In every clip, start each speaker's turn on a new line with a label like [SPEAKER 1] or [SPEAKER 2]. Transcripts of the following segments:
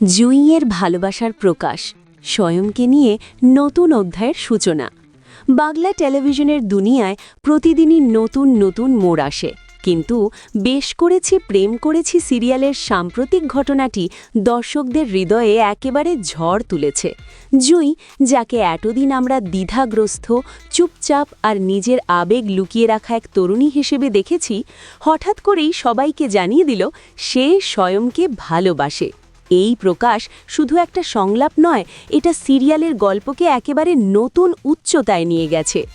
[SPEAKER 1] জুইয়ের ভালোবাসার প্রকাশ, স্বয়ংকে নিয়ে নতুন অধ্যায়ের সূচনা। বাংলা টেলিভিশনের দুনিয়ায় প্রতিদিনই নতুন নতুন মোড় আসে। কিন্তু বেশ করেছি, প্রেম করেছি সিরিয়ালের সাম্প্রতিক ঘটনাটি দর্শকদের হৃদয়ে একেবারে ঝড় তুলেছে। জুই, যাকে এতদিন আমরা দ্বিধাগ্রস্ত, চুপচাপ আর নিজের আবেগ লুকিয়ে রাখা এক তরুণী হিসেবে দেখেছি, হঠাৎ করেই সবাইকে জানিয়ে দিল, সে স্বয়ংকে ভালোবাসে। এই প্রকাশ শুধু একটা সংলাপ নয়, এটা সিরিয়ালের গল্পকে একেবারে নতুন উচ্চতায় নিয়ে গেছে।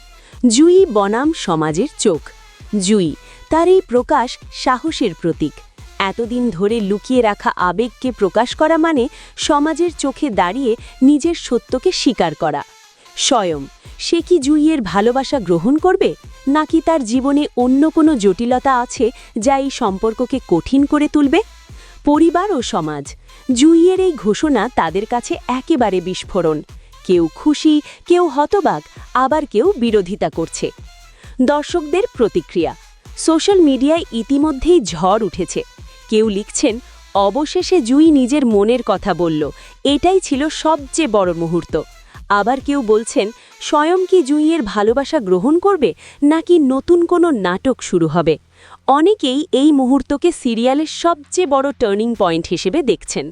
[SPEAKER 1] জুই বনাম সমাজের চোখ। জুই, তার এই প্রকাশ সাহসের প্রতীক। এতদিন ধরে লুকিয়ে রাখা আবেগকে প্রকাশ করা মানে সমাজের চোখে দাঁড়িয়ে নিজের সত্যকে স্বীকার করা। স্বয়ং, সে কি জুইয়ের ভালোবাসা গ্রহণ করবে, নাকি তার জীবনে অন্য কোনো জটিলতা আছে যা এই সম্পর্ককে কঠিন করে তুলবে? পরিবার ও সমাজ। জুইয়ের এই ঘোষণা তাদের কাছে একেবারে বিস্ফোরণ। কেউ খুশি, কেউ হতবাক, আবার কেউ বিরোধিতা করছে। দর্শকদের প্রতিক্রিয়া। সোশ্যাল মিডিয়ায় ইতিমধ্যেই ঝড় উঠেছে। কেউ লিখছেন, অবশেষে জুই নিজের মনের কথা বলল। এটাই ছিল সবচেয়ে বড় মুহূর্ত। আবার কেউ বলছেন, স্বয়ং কি জুইয়ের ভালোবাসা গ্রহণ করবে, নাকি নতুন কোনো নাটক শুরু হবে? অনেকেই এই মুহূর্তকে সিরিয়ালের সবচেয়ে বড় টার্নিং পয়েন্ট হিসেবে দেখছেন।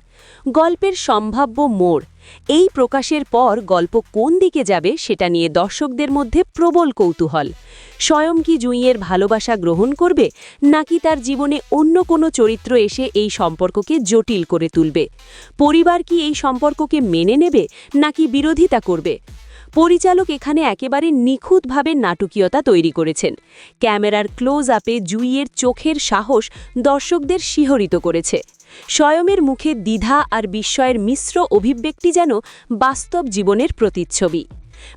[SPEAKER 1] গল্পের সম্ভাব্য মোড়, এই প্রকাশের পর গল্প কোন দিকে যাবে সেটা নিয়ে দর্শকদের মধ্যে প্রবল কৌতূহল। স্বয়ং কি জুঁইয়ের ভালোবাসা গ্রহণ করবে, নাকি তার জীবনে অন্য কোনো চরিত্র এসে এই সম্পর্ককে জটিল করে তুলবে? পরিবার কি এই সম্পর্ককে মেনে নেবে, নাকি বিরোধিতা করবে? পরিচালক এখানে একেবারে নিখুঁতভাবে নাটকীয়তা তৈরি করেছেন। ক্যামেরার ক্লোজ আপে জুইয়ের চোখের সাহস দর্শকদের শিহরিত করেছে। স্বয়মের মুখে দ্বিধা আর বিস্ময়ের মিশ্র অভিব্যক্তি যেন বাস্তব জীবনের প্রতিচ্ছবি।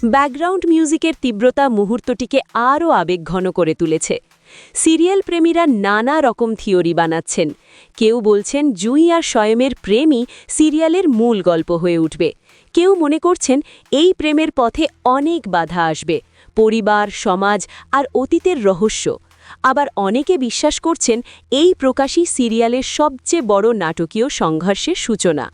[SPEAKER 1] ব্যাকগ্রাউন্ড মিউজিকের তীব্রতা মুহূর্তটিকে আরও আবেগঘন করে তুলেছে। সিরিয়াল প্রেমীরা নানা রকম থিওরি বানাচ্ছেন। কেউ বলছেন জুই আর স্বয়মের প্রেমই সিরিয়ালের মূল গল্প হয়ে উঠবে। কেউ মনে করছেন এই প্রেমের পথে অনেক বাধা আসবে, পরিবার, সমাজ আর অতীতের রহস্য। আবার অনেকে বিশ্বাস করছেন এই প্রকাশী সিরিয়ালের সবচেয়ে বড় নাটকীয় সংঘর্ষের সূচনা।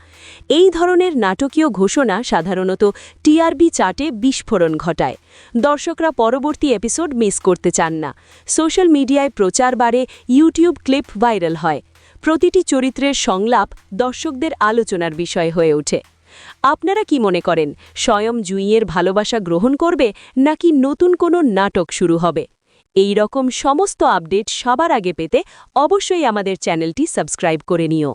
[SPEAKER 1] এই ধরনের নাটকীয় ঘোষণা সাধারণত টিআরবি চার্টে বিস্ফোরণ ঘটায়। দর্শকরা পরবর্তী এপিসোড মিস করতে চান না। সোশ্যাল মিডিয়ায় প্রচার বাড়ে, ইউটিউব ক্লিপ ভাইরাল হয়। প্রতিটি চরিত্রের সংলাপ দর্শকদের আলোচনার বিষয় হয়ে ওঠে। আপনারা কি মনে করেন, স্বয়ং জুঁইয়ের ভালোবাসা গ্রহণ করবে নাকি নতুন কোনো নাটক শুরু হবে? এই রকম সমস্ত আপডেট সবার আগে পেতে অবশ্যই আমাদের চ্যানেলটি সাবস্ক্রাইব করে নিও।